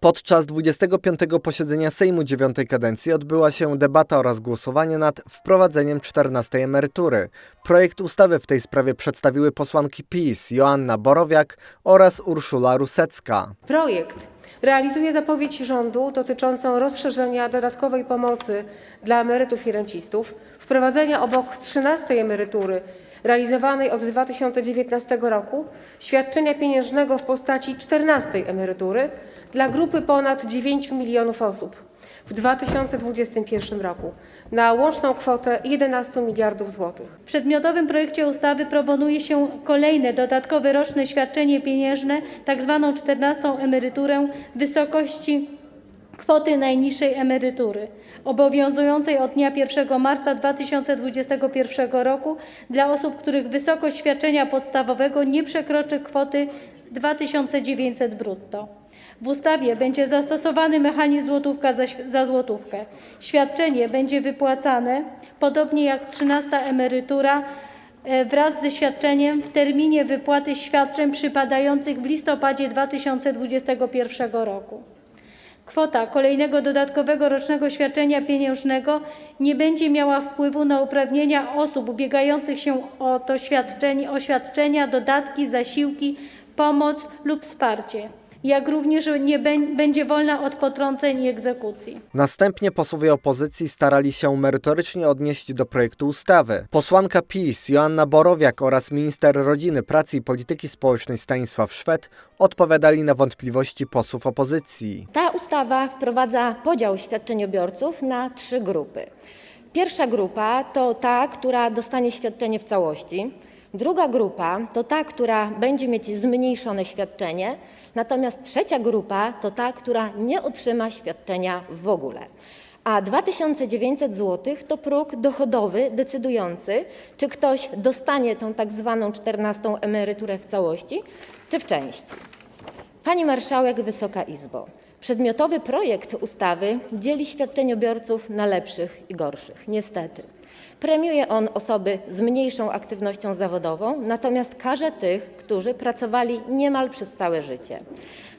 Podczas 25. posiedzenia Sejmu IX kadencji odbyła się debata oraz głosowanie nad wprowadzeniem 14 emerytury. Projekt ustawy w tej sprawie przedstawiły posłanki PiS Joanna Borowiak oraz Urszula Rusecka. Projekt realizuje zapowiedź rządu dotyczącą rozszerzenia dodatkowej pomocy dla emerytów i rencistów, wprowadzenia obok 13 emerytury realizowanej od 2019 roku świadczenia pieniężnego w postaci 14 emerytury dla grupy ponad 9 milionów osób w 2021 roku na łączną kwotę 11 miliardów złotych. W przedmiotowym projekcie ustawy proponuje się kolejne dodatkowe roczne świadczenie pieniężne, tzw. 14 emeryturę w wysokości kwoty najniższej emerytury obowiązującej od dnia 1 marca 2021 roku dla osób, których wysokość świadczenia podstawowego nie przekroczy kwoty 2900 brutto. W ustawie będzie zastosowany mechanizm złotówka za, złotówkę. Świadczenie będzie wypłacane, podobnie jak 13 emerytura, e, wraz ze świadczeniem w terminie wypłaty świadczeń przypadających w listopadzie 2021 roku. Kwota kolejnego dodatkowego rocznego świadczenia pieniężnego nie będzie miała wpływu na uprawnienia osób ubiegających się o to świadczenie, o świadczenia, dodatki, zasiłki, pomoc lub wsparcie, jak również nie bę- będzie wolna od potrąceń i egzekucji. Następnie posłowie opozycji starali się merytorycznie odnieść do projektu ustawy. Posłanka PiS Joanna Borowiak oraz minister rodziny, pracy i polityki społecznej Stanisław Szwed odpowiadali na wątpliwości posłów opozycji. Ta ustawa wprowadza podział świadczeniobiorców na trzy grupy. Pierwsza grupa to ta, która dostanie świadczenie w całości. Druga grupa to ta, która będzie mieć zmniejszone świadczenie. Natomiast trzecia grupa to ta, która nie otrzyma świadczenia w ogóle. A 2900 zł to próg dochodowy decydujący, czy ktoś dostanie tą tak zwaną 14 emeryturę w całości, czy w części. Pani Marszałek, Wysoka Izbo, przedmiotowy projekt ustawy dzieli świadczeniobiorców na lepszych i gorszych. Niestety. Premiuje on osoby z mniejszą aktywnością zawodową, natomiast karze tych, którzy pracowali niemal przez całe życie.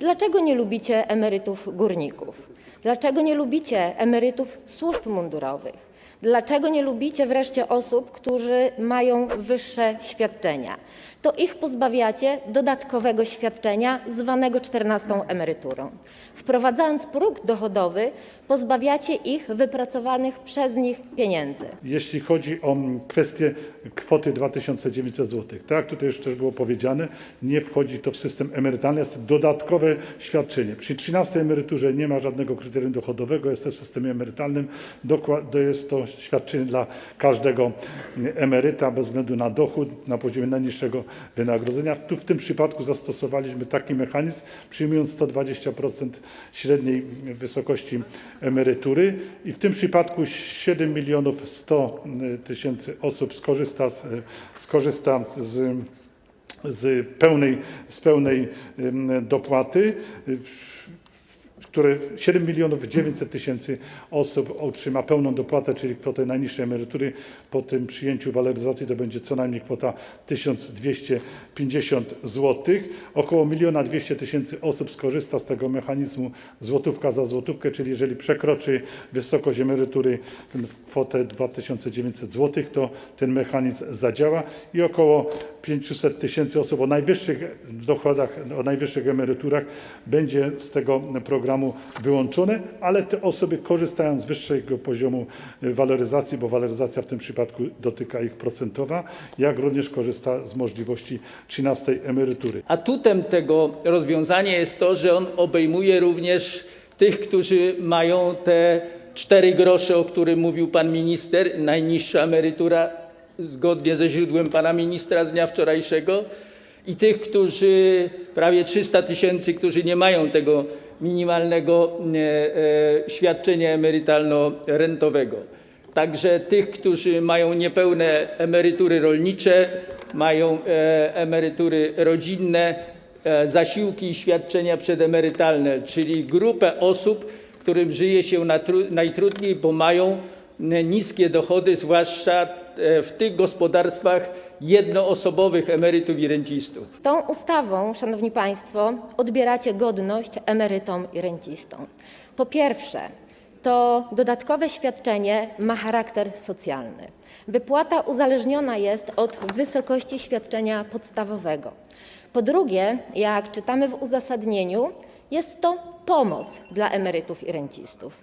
Dlaczego nie lubicie emerytów górników? Dlaczego nie lubicie emerytów służb mundurowych? Dlaczego nie lubicie wreszcie osób, którzy mają wyższe świadczenia? To ich pozbawiacie dodatkowego świadczenia zwanego 14 emeryturą. Wprowadzając próg dochodowy, pozbawiacie ich wypracowanych przez nich pieniędzy. Jeśli chodzi o mm, kwestię kwoty 2900 zł, tak tutaj już też było powiedziane, nie wchodzi to w system emerytalny, jest dodatkowe świadczenie. Przy 13 emeryturze nie ma żadnego kryterium dochodowego, jest to w systemie emerytalnym, dokła- to jest to świadczenie dla każdego mm, emeryta bez względu na dochód na poziomie najniższego wynagrodzenia. Tu w tym przypadku zastosowaliśmy taki mechanizm, przyjmując 120% średniej wysokości emerytury i w tym przypadku 7 milionów 100 tysięcy osób skorzysta z, skorzysta z, z pełnej, z pełnej dopłaty. Które 7 milionów 900 tysięcy osób otrzyma pełną dopłatę, czyli kwotę najniższej emerytury. Po tym przyjęciu waloryzacji to będzie co najmniej kwota 1250 zł. Około 1 200 tysięcy osób skorzysta z tego mechanizmu złotówka za złotówkę, czyli jeżeli przekroczy wysokość emerytury kwotę 2900 zł, to ten mechanizm zadziała i około 500 tysięcy osób o najwyższych dochodach, o najwyższych emeryturach będzie z tego programu wyłączone, ale te osoby korzystają z wyższego poziomu y, waloryzacji, bo waloryzacja w tym przypadku dotyka ich procentowa, jak również korzysta z możliwości 13 emerytury. Atutem tego rozwiązania jest to, że on obejmuje również tych, którzy mają te 4 grosze, o którym mówił pan minister, najniższa emerytura zgodnie ze źródłem pana ministra z dnia wczorajszego i tych, którzy prawie 300 tysięcy, którzy nie mają tego minimalnego e, e, świadczenia emerytalno-rentowego. Także tych, którzy mają niepełne emerytury rolnicze, mają e, emerytury rodzinne, zasiłki i świadczenia przedemerytalne, czyli grupę osób, którym żyje się najtrudniej, bo mają niskie dochody, zwłaszcza w tych gospodarstwach jednoosobowych emerytów i rencistów. Tą ustawą, Szanowni Państwo, odbieracie godność emerytom i rencistom. Po pierwsze, to dodatkowe świadczenie ma charakter socjalny. Wypłata uzależniona jest od wysokości świadczenia podstawowego. Po drugie, jak czytamy w uzasadnieniu, jest to pomoc dla emerytów i rencistów.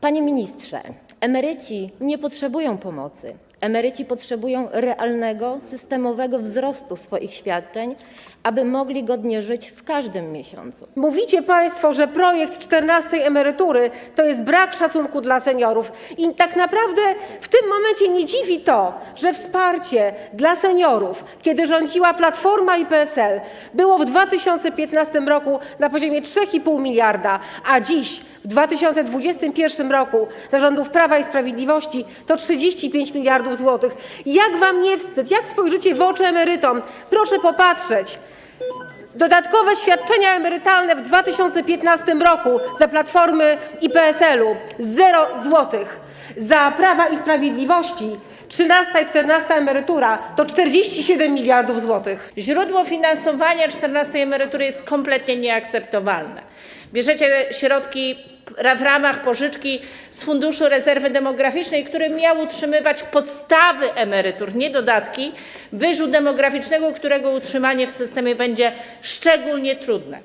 Panie ministrze, emeryci nie potrzebują pomocy. Emeryci potrzebują realnego, systemowego wzrostu swoich świadczeń, aby mogli godnie żyć w każdym miesiącu. Mówicie Państwo, że projekt 14 emerytury to jest brak szacunku dla seniorów. I tak naprawdę w tym momencie nie dziwi to, że wsparcie dla seniorów, kiedy rządziła Platforma i PSL, było w 2015 roku na poziomie 3,5 miliarda, a dziś w 2021 roku za rządów Prawa i Sprawiedliwości to 35 miliardów złotych. Jak Wam nie wstyd? Jak spojrzycie w oczy emerytom? Proszę popatrzeć. Dodatkowe świadczenia emerytalne w 2015 roku za Platformy i PSL-u 0 złotych. Za Prawa i Sprawiedliwości 13 i 14 emerytura to 47 miliardów złotych. Źródło finansowania 14 emerytury jest kompletnie nieakceptowalne. Bierzecie środki w ramach pożyczki z Funduszu Rezerwy Demograficznej, który miał utrzymywać podstawy emerytur, nie dodatki, wyżu demograficznego, którego utrzymanie w systemie będzie szczególnie trudne.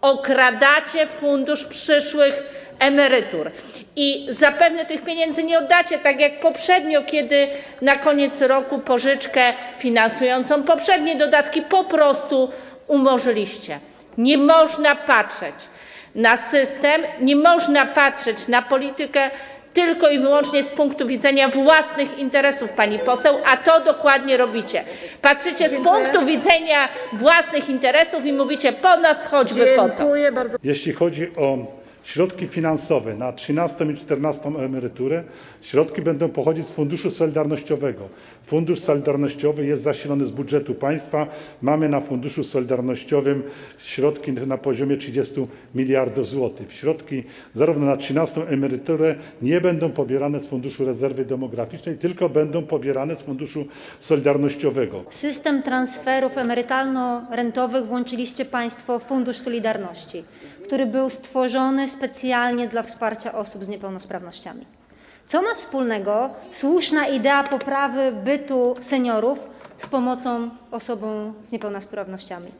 Okradacie fundusz przyszłych emerytur i zapewne tych pieniędzy nie oddacie, tak jak poprzednio, kiedy na koniec roku pożyczkę finansującą poprzednie dodatki po prostu umorzyliście. Nie można patrzeć na system, nie można patrzeć na politykę tylko i wyłącznie z punktu widzenia własnych interesów, pani poseł, a to dokładnie robicie. Patrzycie z punktu widzenia własnych interesów i mówicie po nas choćby po to. Jeśli chodzi o środki finansowe na 13 i 14 emeryturę, będą pochodzić z Funduszu Solidarnościowego. Fundusz Solidarnościowy jest zasilony z budżetu państwa. Mamy na Funduszu Solidarnościowym środki na poziomie 30 miliardów złotych. Środki zarówno na 13 emeryturę nie będą pobierane z Funduszu Rezerwy Demograficznej, tylko będą pobierane z Funduszu Solidarnościowego. System transferów emerytalno-rentowych włączyliście Państwo Fundusz Solidarności, który był stworzony specjalnie dla wsparcia osób z niepełnosprawnościami. Co ma wspólnego słuszna idea poprawy bytu seniorów z pomocą osobom z niepełnosprawnościami?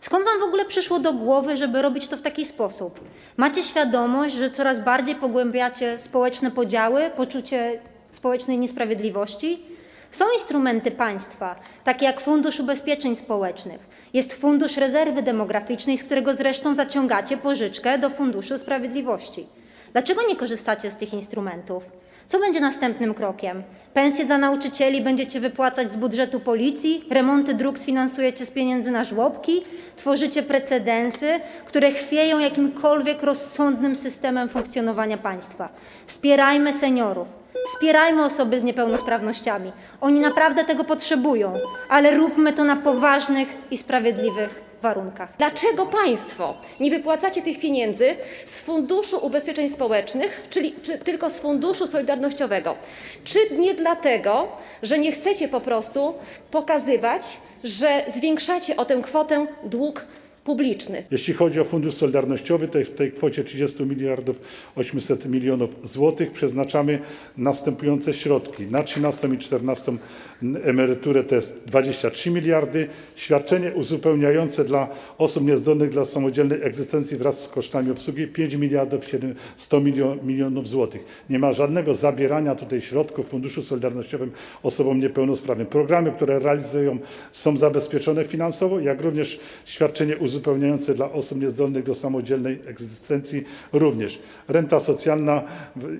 Skąd Wam w ogóle przyszło do głowy, żeby robić to w taki sposób? Macie świadomość, że coraz bardziej pogłębiacie społeczne podziały, poczucie społecznej niesprawiedliwości? Są instrumenty państwa, takie jak Fundusz Ubezpieczeń Społecznych, jest Fundusz Rezerwy Demograficznej, z którego zresztą zaciągacie pożyczkę do Funduszu Sprawiedliwości. Dlaczego nie korzystacie z tych instrumentów? Co będzie następnym krokiem? Pensje dla nauczycieli będziecie wypłacać z budżetu policji, remonty dróg sfinansujecie z pieniędzy na żłobki, tworzycie precedensy, które chwieją jakimkolwiek rozsądnym systemem funkcjonowania państwa. Wspierajmy seniorów. Wspierajmy osoby z niepełnosprawnościami. Oni naprawdę tego potrzebują, ale róbmy to na poważnych i sprawiedliwych warunkach. Dlaczego Państwo nie wypłacacie tych pieniędzy z Funduszu Ubezpieczeń Społecznych, czyli czy tylko z Funduszu Solidarnościowego? Czy nie dlatego, że nie chcecie po prostu pokazywać, że zwiększacie o tę kwotę dług Jeśli chodzi o Fundusz Solidarnościowy, to w tej kwocie 30 miliardów 800 milionów złotych przeznaczamy następujące środki. Na 13 i 14 emeryturę to jest 23 miliardy. Świadczenie uzupełniające dla osób niezdolnych dla samodzielnej egzystencji wraz z kosztami obsługi 5 miliardów 100 milionów złotych. Nie ma żadnego zabierania tutaj środków w Funduszu Solidarnościowym osobom niepełnosprawnym. Programy, które realizują są zabezpieczone finansowo, jak również świadczenie uzupełniające dla osób niezdolnych do samodzielnej egzystencji również. Renta socjalna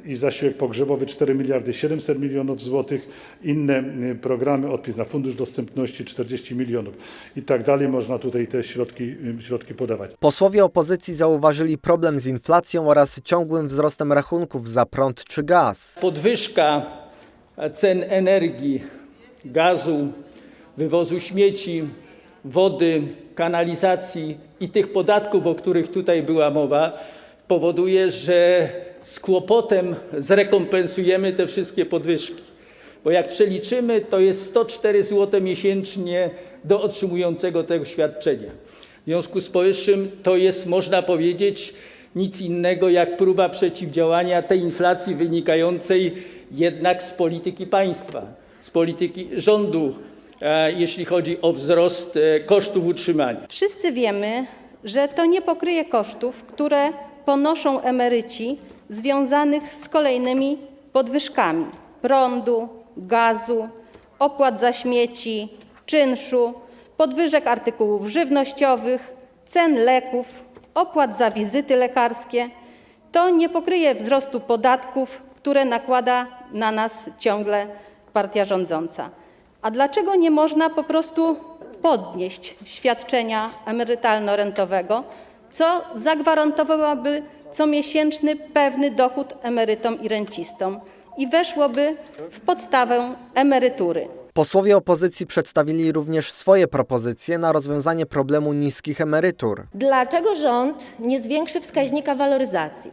i zasiłek pogrzebowy 4 miliardy 700 milionów złotych. Inne y, programy, odpis na Fundusz Dostępności 40 milionów i tak dalej. Można tutaj te środki, y, środki podawać. Posłowie opozycji zauważyli problem z inflacją oraz ciągłym wzrostem rachunków za prąd czy gaz. Podwyżka cen energii, gazu, wywozu śmieci, wody, kanalizacji i tych podatków, o których tutaj była mowa, powoduje, że z kłopotem zrekompensujemy te wszystkie podwyżki. Bo jak przeliczymy, to jest 104 zł miesięcznie do otrzymującego tego świadczenia. W związku z powyższym to jest, można powiedzieć, nic innego jak próba przeciwdziałania tej inflacji wynikającej jednak z polityki państwa, z polityki rządu, jeśli chodzi o wzrost e, kosztów utrzymania. Wszyscy wiemy, że to nie pokryje kosztów, które ponoszą emeryci związanych z kolejnymi podwyżkami prądu, gazu, opłat za śmieci, czynszu, podwyżek artykułów żywnościowych, cen leków, opłat za wizyty lekarskie. To nie pokryje wzrostu podatków, które nakłada na nas ciągle partia rządząca. A dlaczego nie można po prostu podnieść świadczenia emerytalno-rentowego, co zagwarantowałoby comiesięczny pewny dochód emerytom i rencistom i weszłoby w podstawę emerytury. Posłowie opozycji przedstawili również swoje propozycje na rozwiązanie problemu niskich emerytur. Dlaczego rząd nie zwiększy wskaźnika waloryzacji?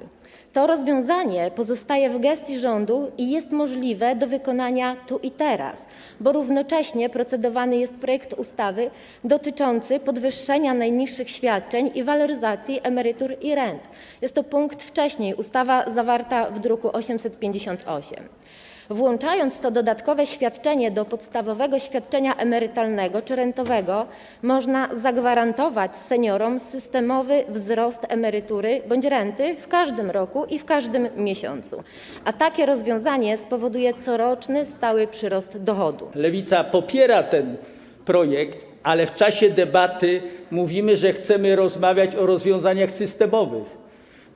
To rozwiązanie pozostaje w gestii rządu i jest możliwe do wykonania tu i teraz, bo równocześnie procedowany jest projekt ustawy dotyczący podwyższenia najniższych świadczeń i waloryzacji emerytur i rent. Jest to punkt wcześniej, ustawa zawarta w druku 858. Włączając to dodatkowe świadczenie do podstawowego świadczenia emerytalnego czy rentowego, można zagwarantować seniorom systemowy wzrost emerytury bądź renty w każdym roku i w każdym miesiącu. A takie rozwiązanie spowoduje coroczny stały przyrost dochodu. Lewica popiera ten projekt, ale w czasie debaty mówimy, że chcemy rozmawiać o rozwiązaniach systemowych.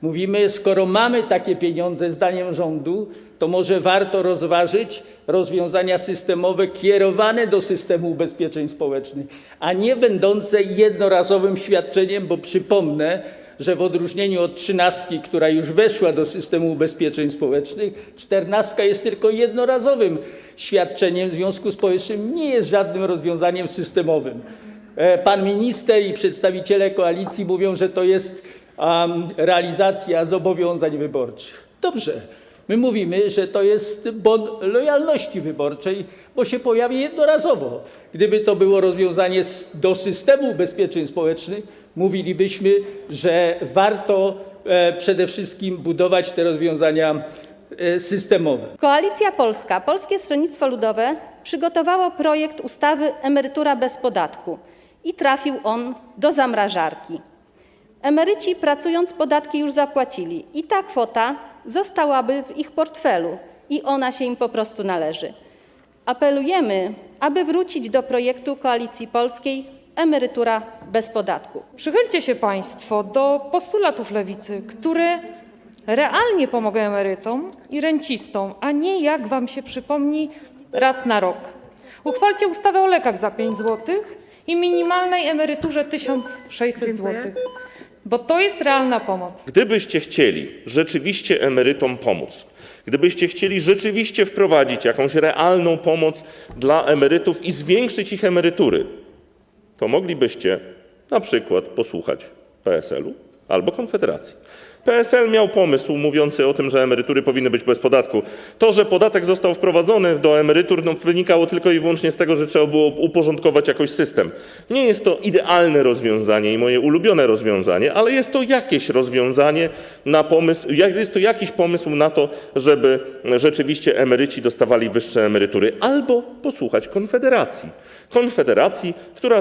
Mówimy, skoro mamy takie pieniądze zdaniem rządu, to może warto rozważyć rozwiązania systemowe kierowane do systemu ubezpieczeń społecznych, a nie będące jednorazowym świadczeniem, bo przypomnę, że w odróżnieniu od trzynastki, która już weszła do systemu ubezpieczeń społecznych, czternastka jest tylko jednorazowym świadczeniem, w związku z powyższym nie jest żadnym rozwiązaniem systemowym. E, Pan minister i przedstawiciele koalicji mówią, że to jest realizacja zobowiązań wyborczych. Dobrze. My mówimy, że to jest bon lojalności wyborczej, bo się pojawi jednorazowo. Gdyby to było rozwiązanie do systemu ubezpieczeń społecznych, mówilibyśmy, że warto e, przede wszystkim budować te rozwiązania e, systemowe. Koalicja Polska, Polskie Stronnictwo Ludowe przygotowało projekt ustawy Emerytura bez podatku i trafił on do zamrażarki. Emeryci pracując podatki już zapłacili i ta kwota zostałaby w ich portfelu i ona się im po prostu należy. Apelujemy, aby wrócić do projektu Koalicji Polskiej Emerytura bez podatku. Przychylcie się Państwo do postulatów lewicy, które realnie pomogą emerytom i rencistom, a nie jak Wam się przypomni raz na rok. Uchwalcie ustawę o lekach za 5 zł i minimalnej emeryturze 1600 zł, bo to jest realna pomoc. Gdybyście chcieli rzeczywiście emerytom pomóc, gdybyście chcieli rzeczywiście wprowadzić jakąś realną pomoc dla emerytów i zwiększyć ich emerytury, to moglibyście na przykład posłuchać PSL-u albo Konfederacji. PSL miał pomysł mówiący o tym, że emerytury powinny być bez podatku. To, że podatek został wprowadzony do emerytur, no, wynikało tylko i wyłącznie z tego, że trzeba było uporządkować jakoś system. Nie jest to idealne rozwiązanie i moje ulubione rozwiązanie, ale jest to jakieś rozwiązanie na pomysł, jest to jakiś pomysł na to, żeby rzeczywiście emeryci dostawali wyższe emerytury. Albo posłuchać Konfederacji. Konfederacji, która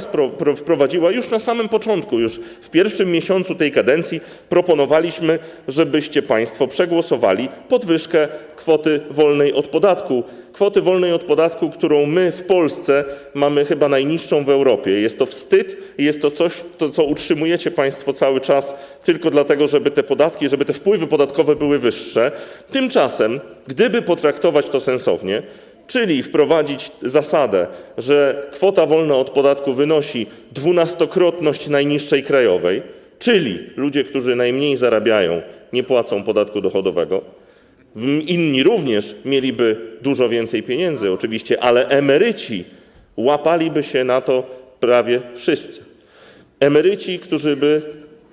wprowadziła już na samym początku, już w pierwszym miesiącu tej kadencji, proponowaliśmy, żebyście Państwo przegłosowali podwyżkę kwoty wolnej od podatku. Kwoty wolnej od podatku, którą my w Polsce mamy chyba najniższą w Europie. Jest to wstyd i jest to coś, co utrzymujecie Państwo cały czas tylko dlatego, żeby te podatki, żeby te wpływy podatkowe były wyższe. Tymczasem, gdyby potraktować to sensownie, czyli wprowadzić zasadę, że kwota wolna od podatku wynosi dwunastokrotność najniższej krajowej, czyli ludzie, którzy najmniej zarabiają, nie płacą podatku dochodowego. Inni również mieliby dużo więcej pieniędzy, oczywiście, ale emeryci łapaliby się na to prawie wszyscy. Emeryci, którzy by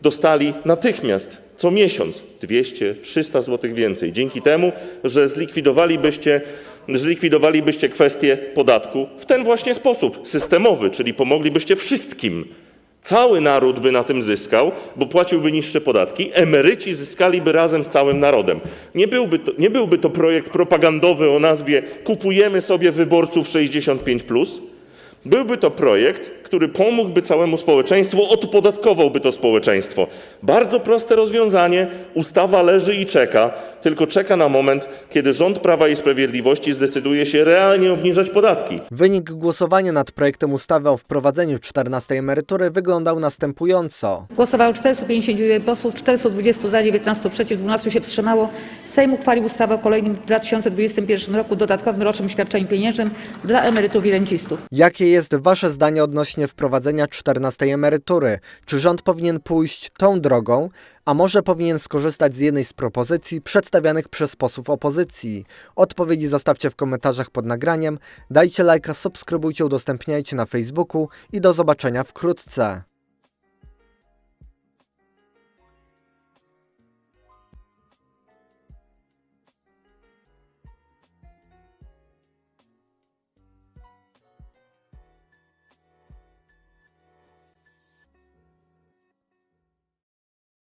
dostali natychmiast co miesiąc 200-300 zł więcej. Dzięki temu, że zlikwidowalibyście, zlikwidowalibyście kwestię podatku w ten właśnie sposób systemowy, czyli pomoglibyście wszystkim. Cały naród by na tym zyskał, bo płaciłby niższe podatki, emeryci zyskaliby razem z całym narodem. Nie byłby to, nie byłby to projekt propagandowy o nazwie Kupujemy sobie wyborców 65+. Byłby to projekt, który pomógłby całemu społeczeństwu, odpodatkowałby to społeczeństwo. Bardzo proste rozwiązanie, ustawa leży i czeka, tylko czeka na moment, kiedy rząd Prawa i Sprawiedliwości zdecyduje się realnie obniżać podatki. Wynik głosowania nad projektem ustawy o wprowadzeniu 14 emerytury wyglądał następująco. Głosowało 451 posłów, 420 za, 19 przeciw, 12 się wstrzymało. Sejm uchwalił ustawę o kolejnym w 2021 roku dodatkowym rocznym świadczeniu pieniężnym dla emerytów i rencistów. Jakie jest Wasze zdanie odnośnie wprowadzenia 14 emerytury? Czy rząd powinien pójść tą drogą, a może powinien skorzystać z jednej z propozycji przedstawianych przez posłów opozycji? Odpowiedzi zostawcie w komentarzach pod nagraniem, dajcie lajka, subskrybujcie, udostępniajcie na Facebooku i do zobaczenia wkrótce.